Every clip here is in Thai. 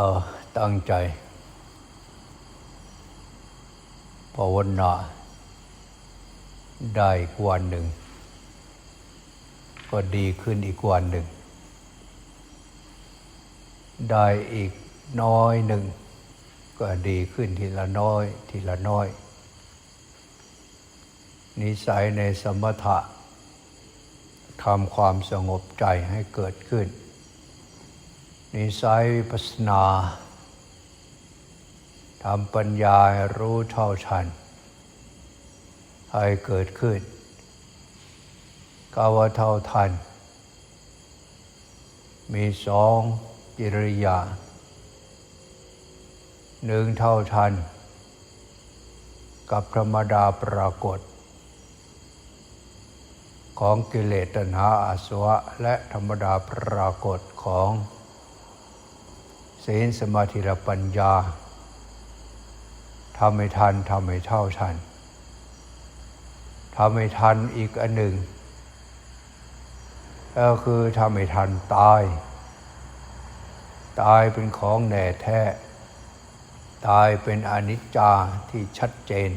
เอาตั้งใจภาวนาได้อีกวันหนึ่ง ก็ดีขึ้นอีกวันหนึ่ง ได้อีกน้อยหนึ่ง ก็ดีขึ้นทีละน้อย ทีละน้อย นิสัยในสมถะทำความสงบใจให้เกิดขึ้น นิสัยวิปัสนาทำปัญญารู้เท่าทันให้เกิดขึ้นกาวาเท่าทัน มีสองกิริยา หนึ่งเท่าทัน กับธรรมดาปรากฏ ของกิเลสตัณหาอาสวะ และธรรมดาปรากฏของ ศีลสมาธิและปัญญาทำให้ทันทำให้เท่าทันทำให้ทันอีกอันหนึ่งก็คือทำให้ทันตาย ตายเป็นของแน่แท้ ตายเป็นอนิจจาที่ชัดเจน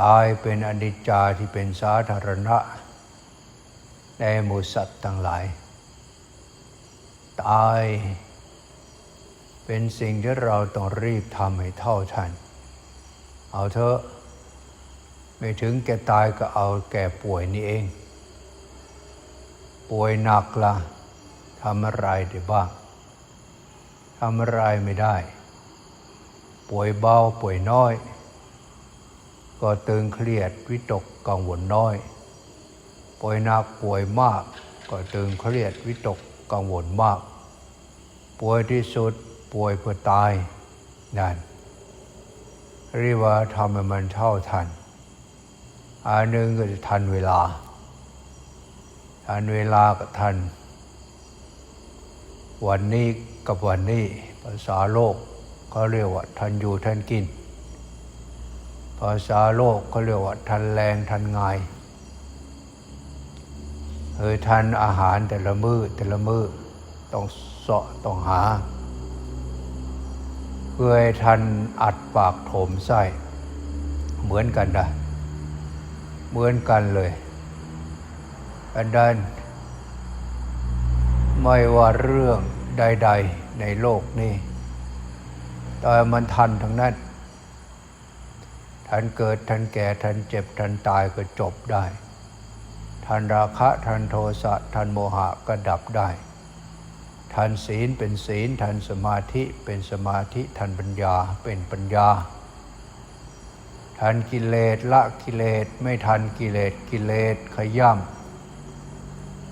ตายเป็นอนิจจาที่เป็นสาธารณะ ในหมู่สัตว์ทั้งหลาย ตาย เป็นสิ่งที่เราต้องรีบทำให้เท่าทัน เอาเถอะ ไม่ถึงแก่ตายก็เอาแก่ป่วยนี่เอง ป่วยหนักละทำอะไรได้บ้างทำอะไรไม่ได้ ป่วยเบาป่วยน้อย ก็ตึงเครียดวิตกกังวลน้อย ป่วยหนักป่วยมาก ก็ตึงเครียดวิตกกังวลมาก ป่วยที่สุด ป่วยเพื่อตายนั่นเรียกว่าทำให้มันเท่าทันอันหนึ่งก็จะทันเวลา ทันเวลากับทัน วันนี้กับวันนี้ภาษาโลกเขาเรียกว่าทันอยู่ทันกิน ภาษาโลกเขาเรียกว่าทันแรงทันงายเออทันอาหารแต่ละมือ้อแต่ละมือ้อต้องเสาะต้องหา เพื่อให้ทันอัดปากโถมไส้เหมือนกันนะเหมือนกันเลยอันนั้นไม่ว่าเรื่องใด ๆในโลกนี้ แต่มันทันทั้งนั้น ทันเกิดทันแก่ทันเจ็บทันตายก็จบได้ ทันราคะทันโทสะทันโมหะก็ดับได้ ทันศีลเป็นศีลทันสมาธิเป็นสมาธิทันปัญญาเป็นปัญญาทันกิเลสละกิเลสไม่ทันกิเลสกิเลสขย่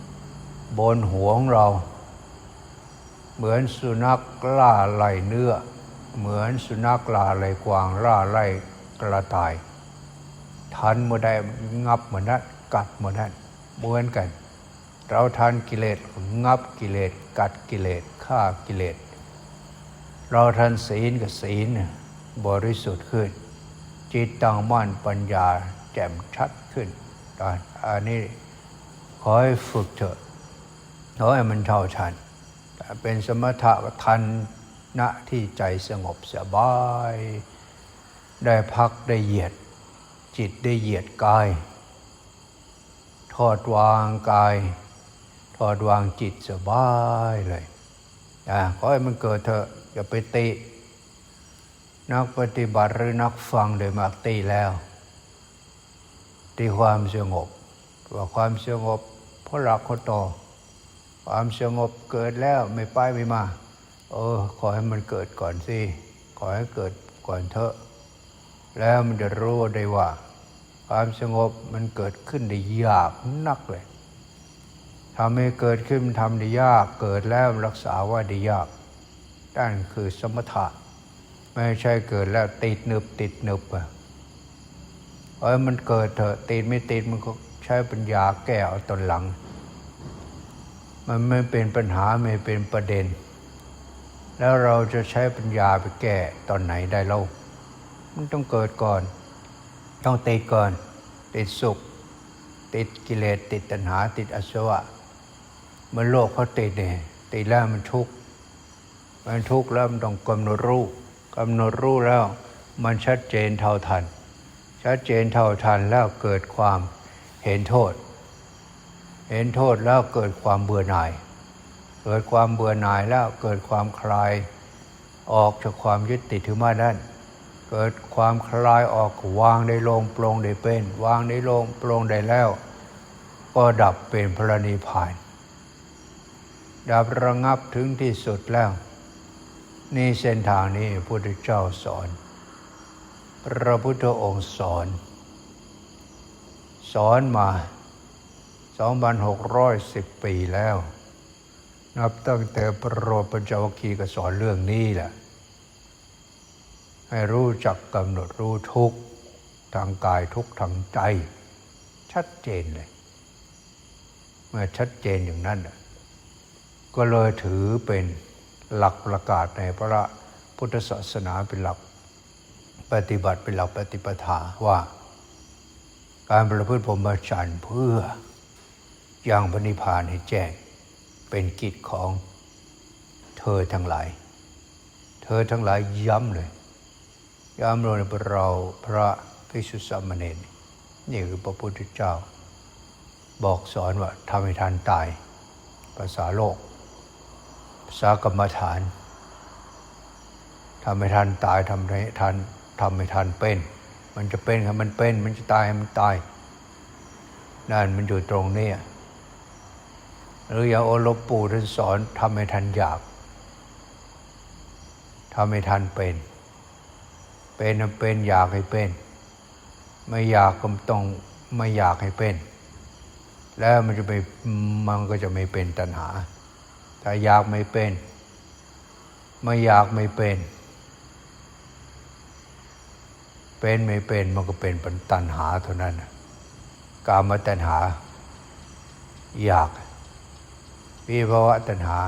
ำบนหัวของเรา เหมือนสุนัขล่าไล่เนื้อ เหมือนสุนัขล่าไล่กวางล่าไล่กระต่าย ทันเมื่อใดงับเหมือนนั้นกัดเหมือนนั้นเหมือนกัน เราทันกิเลสงับกิเลส กัดกิเลสฆ่ากิเลส เราทันศีลกับศีลบริสุทธิ์ขึ้น จิตตั้งมั่นปัญญาแจ่มชัดขึ้นตอนอันนี้ขอให้ฝึกเถอะขอให้มันเท่าทันเป็นสมถะทันณที่ใจสงบสบาย ได้พักได้เหยียด จิตได้เหยียดกาย ทอดวางกาย ทอดวางจิตสบายเลยอ่าขอให้มันเกิดเถอะอย่าไปติ นักปฏิบัติหรือนักฟังโดยมากตีแล้ว ตีความสงบว่าความสงบเพราะหลักเขาต่อ ความสงบเกิดแล้วไม่ไปไม่มา เออ ขอให้มันเกิดก่อนสิ ขอให้เกิดก่อนเถอะ แล้วมันจะรู้ได้ว่า ความสงบมันเกิดขึ้นได้ยากนักเลย ทำให้เกิดขึ้นทำได้ยาก เกิดแล้วรักษาว่าได้ยากนั่นคือสมถะ ไม่ใช่เกิดแล้วติดหนึบติดหนึบอะเอ้ยมันเกิดเถอะติดไม่ติดมันก็ใช้ปัญญาแก้เอาตอนหลัง มันไม่เป็นปัญหาไม่เป็นประเด็น แล้วเราจะใช้ปัญญาไปแก้ตอนไหนได้เล่ามันต้องเกิดก่อน ต้องติดก่อน ติดสุข ติดกิเลสติดตัณหา ติดอสวะ มื่อโลกเขาติดเนี่ยติดแล้วมันทุกข์มันทุกข์แล้วมันต้องกำหนดรู้กำหนดรู้แล้ว มันชัดเจนเท่าทัน ชัดเจนเท่าทันแล้วเกิดความเห็นโทษ เห็นโทษแล้วเกิดความเบื่อหน่าย เกิดความเบื่อหน่ายแล้วเกิดความคลายออกจากความยึดติดถือมาด้นเกิดความคลายออกวางได้ลงปลงได้เป็น วางได้ลงปลงได้แล้ว ก็ดับเป็นพระนิพพาน ดับระงับถึงที่สุดแล้ว นี่เส้นทางนี้พระพุทธเจ้าสอน พระพุทธองค์สอน สอนมา 2,610 ปีแล้ว นับตั้งแต่พระโรปัญจวคีก็สอนเรื่องนี้แหละ ให้รู้จักกำหนดรู้ทุกทางกายทุกทางใจ ชัดเจนเลย เมื่อชัดเจนอย่างนั้นน่ะ ก็เลยถือเป็นหลักประกาศในพระพุทธศาสนาเป็นหลักปฏิบัติเป็นหลักปฏิปทาว่า การประพฤติพรหมจรรย์เพื่อยังพระนิพพานให้แจ้งเป็นกิจของเธอทั้งหลาย เธอทั้งหลายย้ำเลย ย้ำเลยเราพระภิกษุสามเณรนี่คือพระพุทธเจ้า บอกสอนว่าทำให้ทันตายภาษาโลก ภากรรมฐานทำให้ทันตายทำให้ทันทำให้ทันเป็น มันจะเป็นครับมันเป็น มันจะตายให้มันตายนั่นมันอยู่ตรงนี้หรืออย่างโอลวงปู่ท่านสอนทำให้ทันอยากทำให้ทันเป็น เป็นเป็นอยากให้เป็น ไม่อยากก็ต้องไม่อยากให้เป็น แล้วมันจะไม่มันก็จะไม่เป็นตัณหา ถ้าอยากไม่เป็น ไม่อยากไม่เป็น เป็นไม่เป็นมันก็เป็นป็นตัณหาเท่านั้นกามตัณหา อยากวิภาวะตัณหา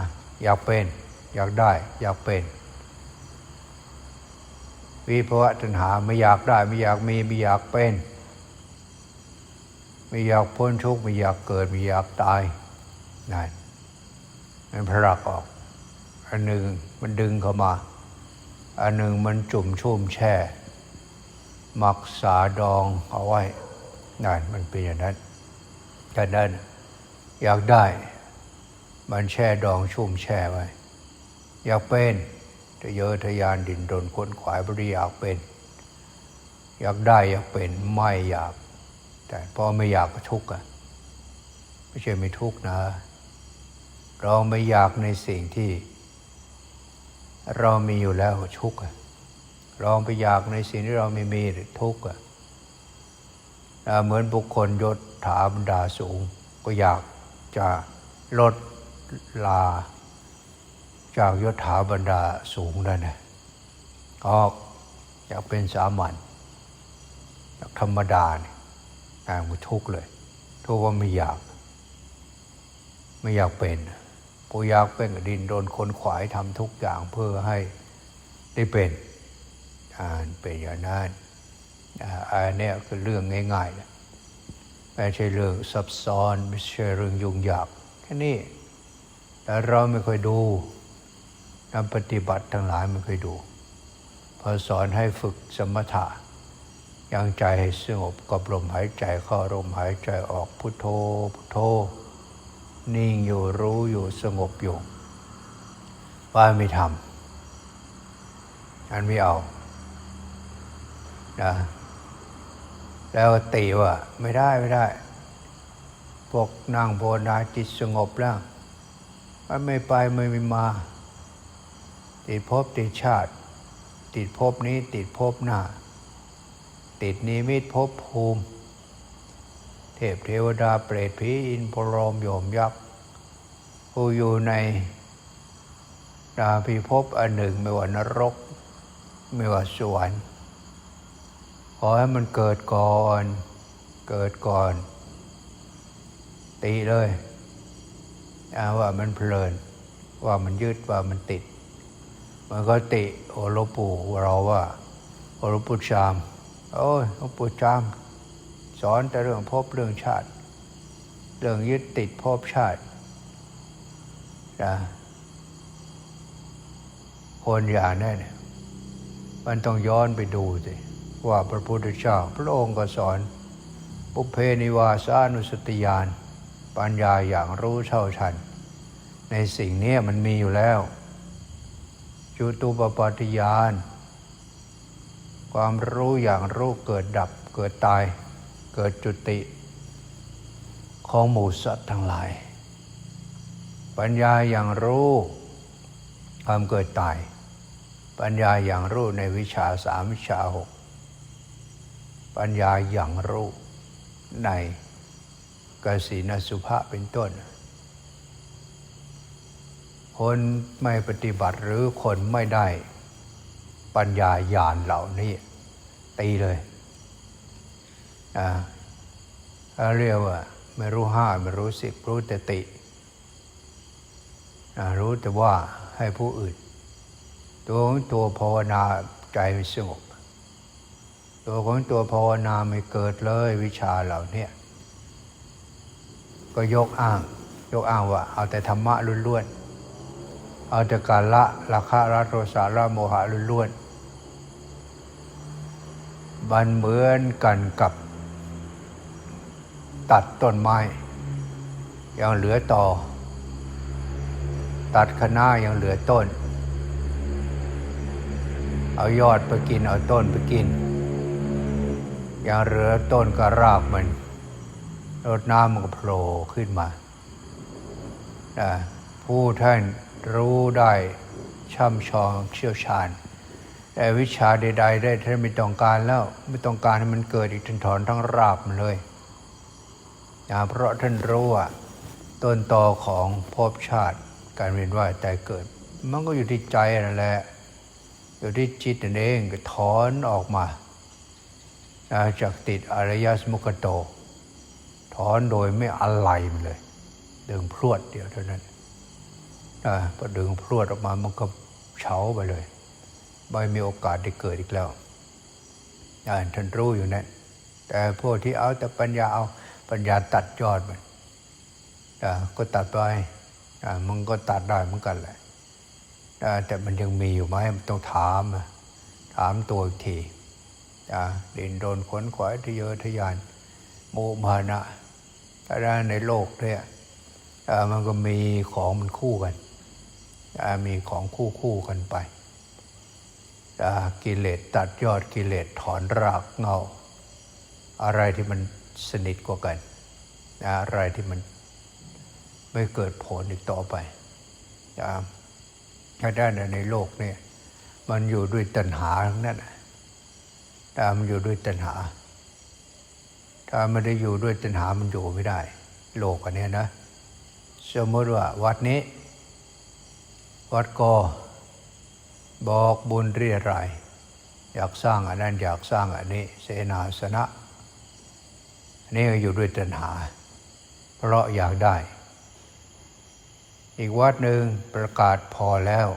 อยากเป็น อยากได้ อยากเป็นวิภาวะตัณหาไม่อยากได้ไม่อยากมีไม่อยากเป็นไม่อยากพ้นทุกข์ไม่อยากเกิดไม่อยากตายนั่น มันพลักออก อันหนึ่งมันดึงเข้ามา อันหนึ่งมันจุ่มชุ่มแช่หมักสาดองเอาไว้นั่นมันเป็นอย่างนั้นแต่นั้นอยากได้ มันแช่ดองชุ่มแช่ไว้ อยากเป็นทะเยอทะยานดินดนควนขวายบริอยากเป็น อยากได้อยากเป็นไม่อยาก แต่พอไม่อยากก็ทุกข์อะไม่ใช่ไม่ทุกข์นะ เราไม่อยากในสิ่งที่ เรามีอยู่แล้วทุกข์อะเราไปอยากในสิ่งที่เราไม่มีทุกข์เหมือนบุคคลยศถาบรรดาสูง ก็อยากจะลดลา จากยศถาบรรดาสูงนั่นนะก็อยากเป็นสามัญอยากธรรมดาเนี่ยนางก็ทุกข์เลยทุกข์ว่าไม่อยาก ไม่อยากเป็น ผู้อยากเป็นกับดินโดนคนขวายทำทุกอย่างเพื่อให้ได้เป็นอ่านเป็นอย่างนั้นอันนี้คือเรื่องง่ายๆนะไม่ใช่เรื่องซับซ้อนไม่ใช่เรื่องยุ่งยากแค่นี้แต่เราไม่เคยดูนำปฏิบัติทั้งหลายไม่เคยดูพอสอนให้ฝึกสมถะยังใจให้สงบกับลมหายใจเข้าลมหายใจออกพุทโธพุทโธ นิ่งอยู่รู้อยู่สงบอยู่ว่าไม่ทำอันไม่เอานะแล้วตีว่าไม่ได้ไม่ได้ พวกนั่งโบนาจิตสงบแล้วมันไม่ไปไม่มีมา ติดภพติดชาติ ติดภพนี้ติดภพหน้า ติดนิมิตภพภูมิ เทพเทวดาเปรตผีอินพรมโยมยักษ์ผู้อยู่ในดาพิภพอันหนึ่งไม่ว่านรก ไม่ว่าสวรรค์ขอให้มันเกิดก่อน เกิดก่อน ตีเลยอาว่ามันเพลิน ว่ามันยืดว่ามันติด มันก็ติโอหลปูเราว่า โอหลปูชาม โอ้ยหลวงปู่ชาม สอนแต่เรื่องภพเรื่องชาติ เรื่องยึดติดภพชาตินะคนอย่างนั้นเนี่ยมันต้องย้อนไปดูสิว่าพระพุทธเจ้าพระองค์ก็สอนปุเพนิวาสานุสติญาณปัญญาอย่างรู้เท่าทัน ในสิ่งนี้มันมีอยู่แล้วจุตูปปาติญาณความรู้อย่างรู้เกิดดับเกิดตาย เกิดจุติ ของหมู่สัตว์ทั้งหลาย ปัญญาอย่างรู้ความเกิดตาย ปัญญาอย่างรู้ในวิชาสามวิชาหกปัญญาอย่างรู้ในกสีนสุภะเป็นต้น คนไม่ปฏิบัติหรือคนไม่ได้ปัญญาญาณเหล่านี้ ตีเลย เขาเรียกว่าไม่รู้ห้าไม่รู้สิบรู้แต่ติอ่ารู้แต่ว่าให้ผู้อื่น ตัวของตัวภาวนาใจสงบ ตัวของตัวภาวนาไม่เกิดเลยวิชาเหล่านี้ก็ยกอ้าง ยกอ้างว่า เอาแต่ธรรมะล้วนๆเอาแต่การละราคะละโทสะละโมหะล้วนๆมันเหมือนกันกับ ตัดต้นไม้ ยังเหลือต่อ ตัดคณะยังเหลือต้น เอายอดไปกินเอาต้นไปกิน ยังเหลือต้นก็รากมันรดน้ำมันก็โผล่ขึ้นมานะผู้ท่านรู้ได้ช่ำชองเชี่ยวชาญ แต่วิชาใด ๆ ได้ท่านไม่ต้องการแล้ว ไม่ต้องการให้มันเกิดอีกทันถอนทั้งรากมันเลย นะเพราะท่านรู้ว่าต้นตอของภพชาติ การเวียนว่ายตายเกิด มันก็อยู่ที่ใจนั่นแหละอยู่ที่จิตนั่นเองก็ถอนออกมานะจากติดอารยสมุกโต ถอนโดยไม่อะไรมันเลย ดึงพรวดเดียวเท่านั้นนะพอดึงพรวดออกมามันก็เฉาไปเลย ไม่มีโอกาสได้เกิดอีกแล้วท่านรู้อยู่นั่นแต่พวกที่เอาแต่ปัญญาเอา ปัญญาตัดยอดมันอ่าก็ตัดไปอ่ามันก็ตัดได้เหมือนกันแหละแต่มันยังมีอยู่ไหมมันต้องถามอะถามตัวอีกทีอ่าดินโดนขนขวายทะเยอทะยานโมมานะถ้าได้ในโลกเนี่ยอ่ามันก็มีของมันคู่กันอ่ามีของคู่คู่กันไปอ่ากิเลสตัดยอดกิเลสถอนรากเงา อะไรที่มัน สนิทกว่ากัน อะไรที่มันไม่เกิดผลอีกต่อไปถ้าด้านในโลกเนี่ยมันอยู่ด้วยตัณหาทั้งนั้นนะถ้ามันอยู่ด้วยตัณหา ถ้าไม่ได้อยู่ด้วยตัณหามันอยู่ไม่ได้ โลกอันนี้นะสมมติว่าวัดนี้ วัดกอบอกบุญเรียรายอยากสร้างอันนั้นอยากสร้างอันนี้ เสนาสนะ นนี่อยู่ด้วยตัณหา เพราะอยากได้ อีกวัดหนึ่งประกาศพอแล้ว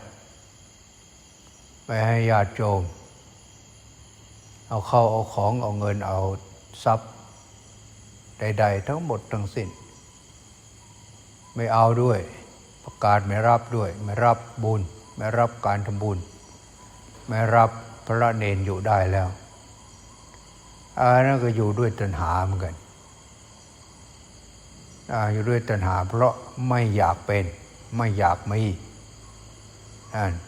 ไม่ให้ญาติโยมเอาเข้าเอาของเอาเงินเอาทรัพย์ใด ๆ ทั้งหมดทั้งสิ้น ไม่เอาด้วย ประกาศไม่รับด้วย ไม่รับบุญ ไม่รับการทำบุญ ไม่รับพระเนนอยู่ได้แล้ว อันนั้นก็อยู่ด้วยตัณหาเหมือนกันออยู่ด้วยตัณหา เพราะไม่อยากเป็น ไม่อยากมี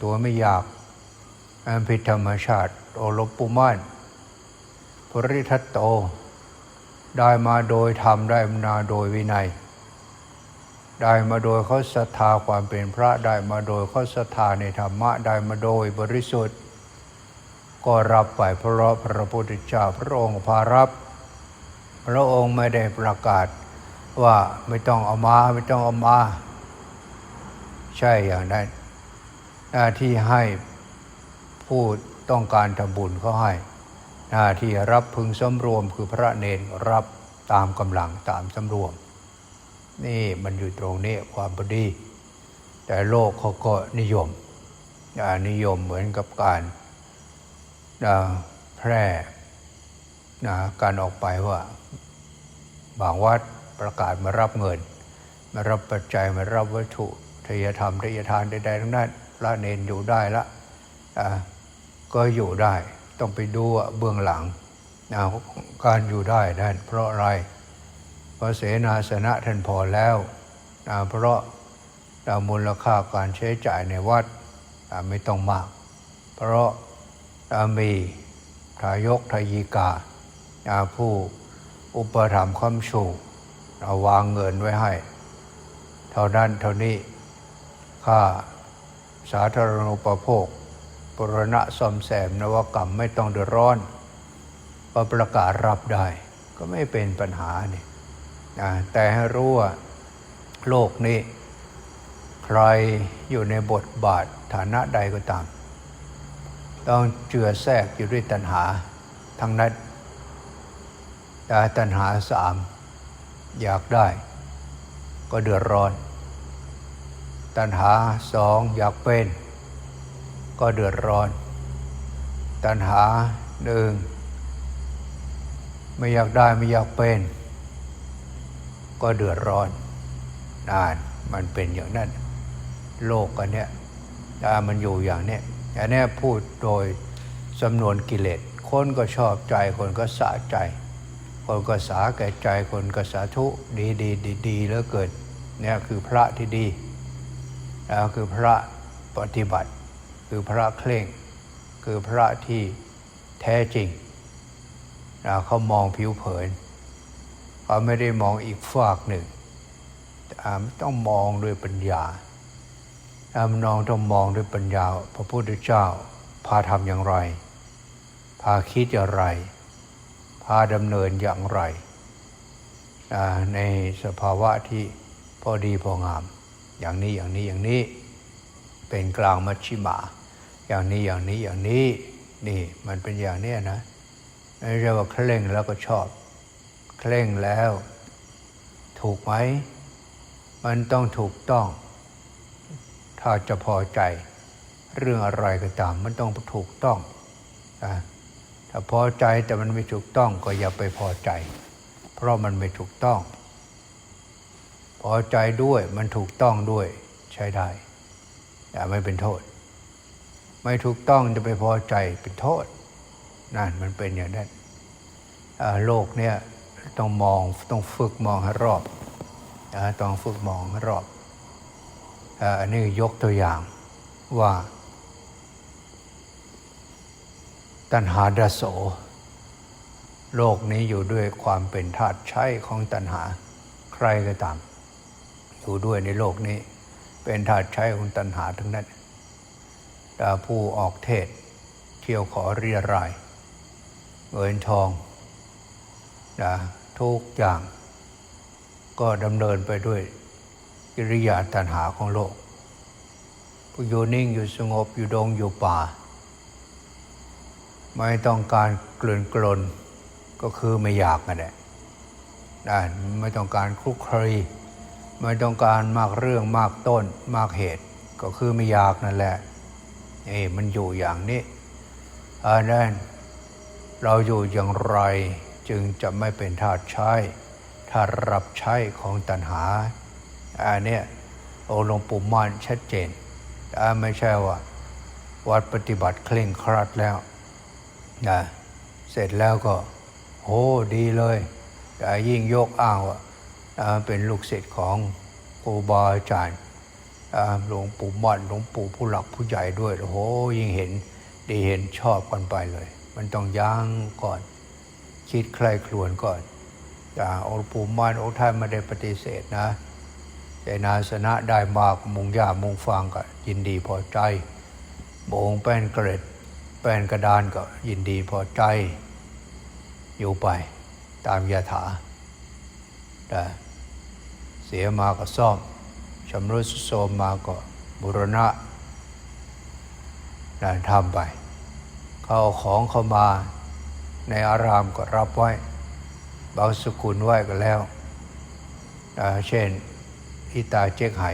ตัวไม่อยากอันผิดธรรมชาติโอรปปุมานปริทัตโต ได้มาโดยธรรมได้มาโดยวินัย ได้มาโดยเขาศรัทธาความเป็นพระได้มาโดยเขาศรัทธาในธรรมะได้มาโดยบริสุทธิ์ ก็รับไปเพราะพระพุทธเจ้าพระองค์พารับ พระองค์ไม่ได้ประกาศว่าไม่ต้องเอามาไม่ต้องเอามา ใช่อย่างนั้น หน้าที่ให้ผู้ต้องการทำบุญเขาให้ หน้าที่รับพึงสำรวมคือพระเนนรับตามกำลังตามสำรวม นี่มันอยู่ตรงนี้ความพอดี แต่โลกเขาก็นิยมอ่านิยมเหมือนกับการ แพร่การออกไปว่า บางวัดประกาศมารับเงิน มารับปัจจัยมารับวัตถุทยธรรมทยทานใดๆทั้งนั้นพระเนนอยู่ได้ละก็อยู่ได้ ต้องไปดูเบื้องหลังการอยู่ได้นั่นเพราะอะไรเพราะเสนาสนะท่านพอแล้วเพราะมูลค่าการใช้จ่ายในวัดไม่ต้องมาก เพราะ มีทายกทายิกานะผู้อุปถัมภ์คำชูเราวางเงินไว้ให้ เท่านั้นเท่านี้ค่าสาธารณูปโภคปรณะซ่อมแซมนวกรรมไม่ต้องเดือดร้อนก็ประกาศรับได้ ก็ไม่เป็นปัญหานี่นะแต่ให้รู้ว่าโลกนี้ ใครอยู่ในบทบาทฐานะใดก็ตาม ต้องเจือแทรกอยู่ด้วยตัณหาทั้งนั้นแต่ตัณหาสามอยากได้ ก็เดือดร้อน ตัณหาสองอยากเป็น ก็เดือดร้อน ตัณหาหนึ่งไม่อยากได้ไม่อยากเป็น ก็เดือดร้อนนานมันเป็นอย่างนั้น โลกกันเนี้ยถ้ามันอยู่อย่างเนี้ย อันนี้พูดโดยจำนวนกิเลส คนก็ชอบใจ คนก็สะใจ คนก็สาแก่ใจ คนก็สาธุดีดีดีดีเหลือเกินเนี่ยคือพระที่ดีแล้วคือพระปฏิบัติ คือพระเคร่ง คือพระที่แท้จริงนะเขามองผิวเผินเขาไม่ได้มองอีกฝากหนึ่งแต่ต้องมองด้วยปัญญา ถ้ามนองต้องมองด้วยปัญญา พระพุทธเจ้า พาทำอย่างไร พาคิดอย่างไร พาดำเนินอย่างไร ในสภาวะที่พอดีพองาม อย่างนี้อย่างนี้อย่างนี้เป็นกลางมัชชิมา อย่างนี้อย่างนี้อย่างนี้นี่มันเป็นอย่างนี้นะไม่ใช่ว่าเคร่งแล้วก็ชอบ เคร่งแล้ว ถูกไหม มันต้องถูกต้อง ถ้าจะพอใจเรื่องอะไรก็ตาม มันต้องถูกต้องนะถ้าพอใจแต่มันไม่ถูกต้องก็อย่าไปพอใจ เพราะมันไม่ถูกต้อง พอใจด้วยมันถูกต้องด้วยใช้ได้แต่ไม่เป็นโทษ ไม่ถูกต้องจะไปพอใจเป็นโทษนั่นมันเป็นอย่างนั้นโลกเนี่ยต้องมองต้องฝึกมองให้รอบต้องฝึกมองให้รอบ อันนี้ยกตัวอย่างว่า ตัณหาดโส โลกนี้อยู่ด้วยความเป็นธาตุใช้ของตัณหา ใครก็ตาม อยู่ด้วยในโลกนี้ เป็นธาตุใช้ของตัณหาทั้งนั้นผู้ออกเทศ เที่ยวขอเรียราย เงินทองนะทุกอย่าง ก็ดำเนินไปด้วย กิริยาตัณหาของโลกผู้อยู่นิ่งอยู่สงบอยู่ดงอยู่ป่า ไม่ต้องการกลืนกลนก็คือไม่อยากนั่นแหละไม่ต้องการคลุกคลีไม่ต้องการมากเรื่องมากต้นมากเหตุ ก็คือไม่อยากนั่นแหละนี่มันอยู่อย่างนี้อันนั้นเราอยู่อย่างไรจึงจะไม่เป็นทาสใช้ถ้ารับใช้ของตัณหา อันนี้องค์หลวงปู่มั่นชัดเจนไม่ใช่ว่า วัดปฏิบัติเคร่งครัดแล้วนะเสร็จแล้วก็โหดีเลยแต่ยิ่งยกอ้างว่าเป็นลูกศิษย์ของครูบาอาจารย์หลวงปู่มั่นหลวงปู่ผู้หลักผู้ใหญ่ด้วยโอ้โหยิ่งเห็นดีเห็นชอบกันไปเลย มันต้องยั้งก่อน คิดใครครวนก่อนแต่องค์ปู่มั่นองค์ท่านไม่ได้ปฏิเสธนะ แต่นาสนะได้มากมุงยามุงฟังก็ยินดีพอใจโบงแป้นเกร็ด แป้นกระดานก็ยินดีพอใจ อยู่ไปตามยาถาแต่เสียมาก็ซ่อมชำรุดโทมมาก็บุรณะนั่นทำไป เขาเอาของเข้ามาในอารามก็รับไว้ บางสกุลไว้ก็แล้ว เช่น อิตาเจ๊กไห่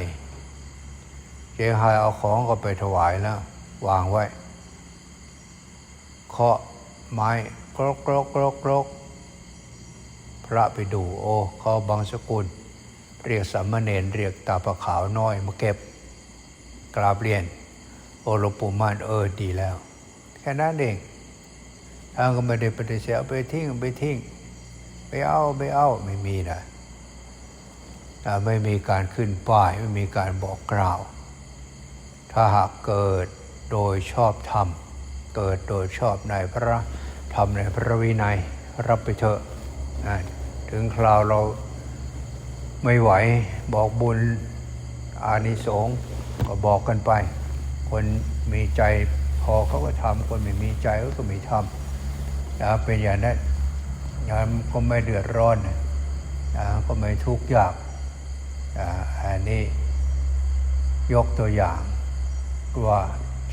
เจ๊กไห่เอาของก็ไปถวายแล้ววางไว้เคาะไม้กรกกรกกรกกรกพพระไปดูโอ้เขาบางสกุล เรียกสามเณรเรียกตาประขาวน้อยมาเก็บ กราบเรียน โอหลวงปู่มานเออดีแล้ว แค่นั้นเองท่างก็ไม่ได้ปฏิเสธไปทิ้งไปทิ้งไปเอาไปเอาไม่มีนะ ไม่มีการขึ้นป้าย ไม่มีการบอกกล่าว ถ้าหากเกิดโดยชอบธรรม เกิดโดยชอบในพระธรรมในพระวินัยรับไปเถอะถึงคราวเราไม่ไหวบอกบุญอานิสงส์ก็บอกกันไป คนมีใจพอเขาก็ทำคนไม่มีใจเขาก็ไม่ทำนะเป็นอย่างนั้นอย่านก็ไม่เดือดร้อนนะก็ไม่ทุกข์ยาก อันนี้ยกตัวอย่างว่า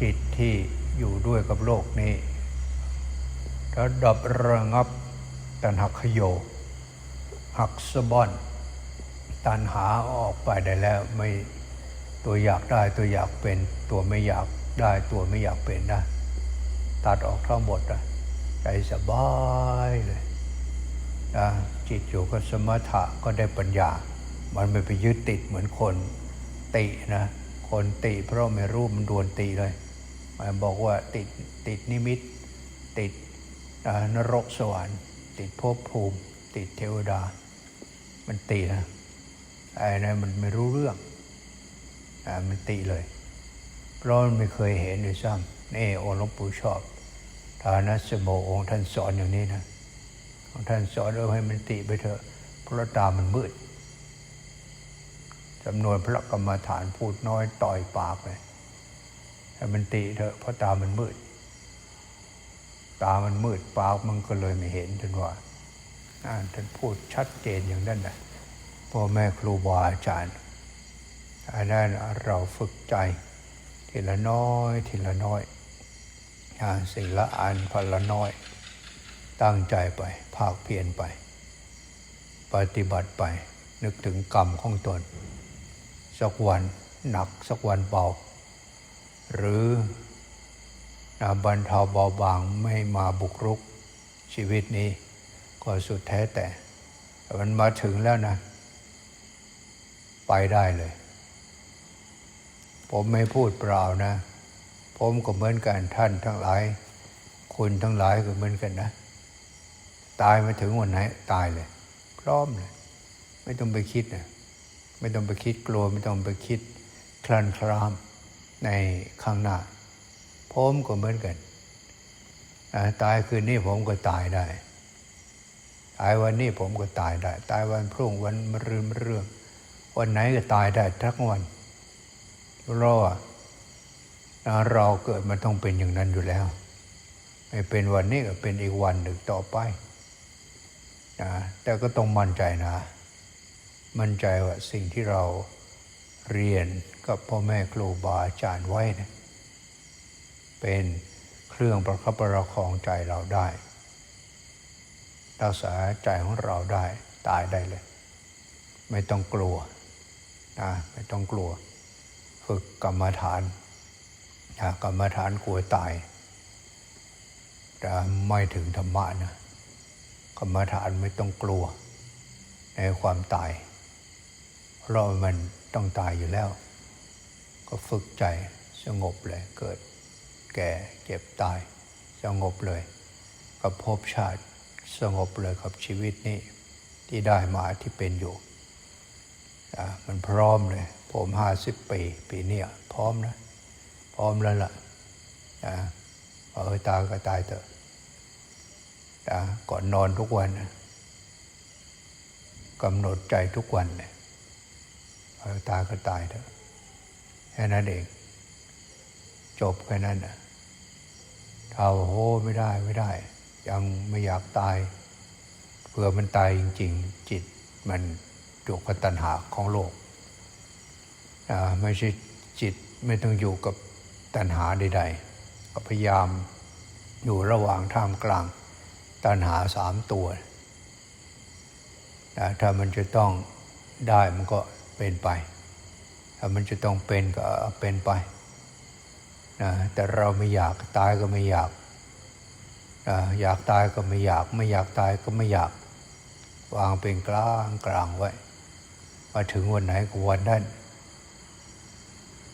จิตที่อยู่ด้วยกับโลกนี้ระดับระงับตันหักขโย หักสะบอน ตันหาออกไปได้แล้วไม่ตัวอยากได้ตัวอยากเป็นตัวไม่อยากได้ตัวไม่อยากเป็นนะตัดออกทั้งหมดนะใจสบายเลยนะจิตอยู่กับสมถะก็ได้ปัญญา มันไม่ไปยึดติดเหมือนคนตินะ คนติเพราะไม่รู้มันดวนติเลย มันบอกว่าติดติดนิมิต ติดนรกสวรรค์ ติดภพภูมิ ติดเทวดา มันตินะไอ้นั่นมันไม่รู้เรื่องอ่ามันติเลย เพราะมันไม่เคยเห็นด้วยซ้ำนี่องค์หลวงปู่ชอบฐานะสโมองค์ท่านสอนอย่างนี้นะองท่านสอนเออให้มันติไปเถอะเพราะตามันมืด จำนวนพระกรรมฐานพูดน้อยต่อยปากเลยให้มันติเถอะเพราะตามันมืด ตามันมืดปากมันก็เลยไม่เห็นท่านว่าท่านพูดชัดเจนอย่างนั้นนะพ่อแม่ครูบาอาจารย์อันนั้นเราฝึกใจทีละน้อยทีละน้อยอ่าสิ่งละอันพันละน้อย ตั้งใจไป ภาคเพียรไป ปฏิบัติไป นึกถึงกรรมของตน สักวันหนักสักวันเบาหรืออ่าบรรเทาเบาบางไม่มาบุกรุกชีวิตนี้ ก็สุดแท้แต่แต่มันมาถึงแล้วนะ ไปได้เลย ผมไม่พูดเปล่านะ ผมก็เหมือนกันท่านทั้งหลาย คุณทั้งหลายก็เหมือนกันนะ ตายมาถึงวันไหน ตายเลย พร้อมเลย ไม่ต้องไปคิดนะ ไม่ต้องไปคิดกลัวไม่ต้องไปคิดคลันครามในข้างหน้าผมก็เหมือนกัน ตายคืนนี้ผมก็ตายได้ ตายวันนี้ผมก็ตายได้ ตายวันพรุ่งวันมะรืนมะเรื่อง วันไหนก็ตายได้ทั้งวันเพราะว่าเราเกิดมันต้องเป็นอย่างนั้นอยู่แล้ว ไม่เป็นวันนี้ก็เป็นอีกวันหนึ่งต่อไปนะแต่ก็ต้องมั่นใจนะ มั่นใจว่าสิ่งที่เราเรียนกับพ่อแม่ครูบาอาจารย์ไว้นะเป็นเครื่องประคับประคองใจเราได้รักษาใจของเราได้ตายได้เลย ไม่ต้องกลัวนะไม่ต้องกลัว ฝึกกรรมฐานนะกรรมฐานกลัวตายแต่ไม่ถึงธรรมะนะกรรมฐานไม่ต้องกลัว ในความตาย เพราะมันต้องตายอยู่แล้ว ก็ฝึกใจสงบเลย เกิด แก่เจ็บตาย สงบเลย กับภพชาติสงบเลยกับชีวิตนี้ ที่ได้มาที่เป็นอยู่อะมันพร้อมเลย ผมห้าสิบปีปีนี้พร้อมนะ พร้อมแล้วล่ะอะเออตายก็ตายเถอะอะก่อนนอนทุกวันกำหนดใจทุกวันเลย ตายก็ตายเถอะแค่นั้นเอง จบแค่นั้นนะถ้าโหไม่ได้ไม่ได้ ยังไม่อยากตายเผื่อมันตายจริง ๆ จิตมันอยู่กับตัณหาของโลกอ่าไม่ใช่จิตไม่ต้องอยู่กับตัณหาใดๆก็พยายามอยู่ระหว่างท่ามกลาง ตัณหาสามตัวนะถ้ามันจะต้องได้มันก็ เป็นไป ถ้ามันจะต้องเป็นก็เป็นไปนะแต่เราไม่อยากตายก็ไม่อยากนะอยากตายก็ไม่อยาก ไม่อยากตายก็ไม่อยาก วางเป็นกลางกลางไว้มาถึงวันไหนก็วันนั้น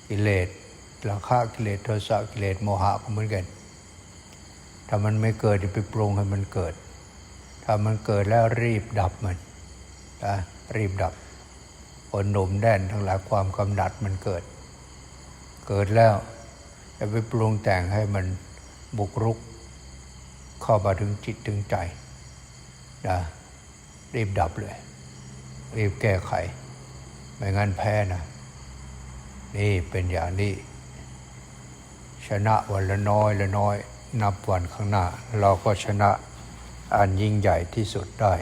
กิเลสราคะกิเลสโทสะกิเลสโมหะก็เหมือนกัน ถ้ามันไม่เกิดอย่าไปปรุงให้มันเกิด ถ้ามันเกิดแล้วรีบดับมันนะรีบดับ คนหนุ่มแน่นทั้งหลายความกำหนัดมันเกิด เกิดแล้วอย่าไปปรุงแต่งให้มันบุกรุก เข้ามาถึงจิตถึงใจนะรีบดับเลย รีบแก้ไข ไม่งั้นแพ้นะ นี่เป็นอย่างนี้ ชนะวันละน้อยละน้อย นับวันข้างหน้า เราก็ชนะอันยิ่งใหญ่ที่สุดได้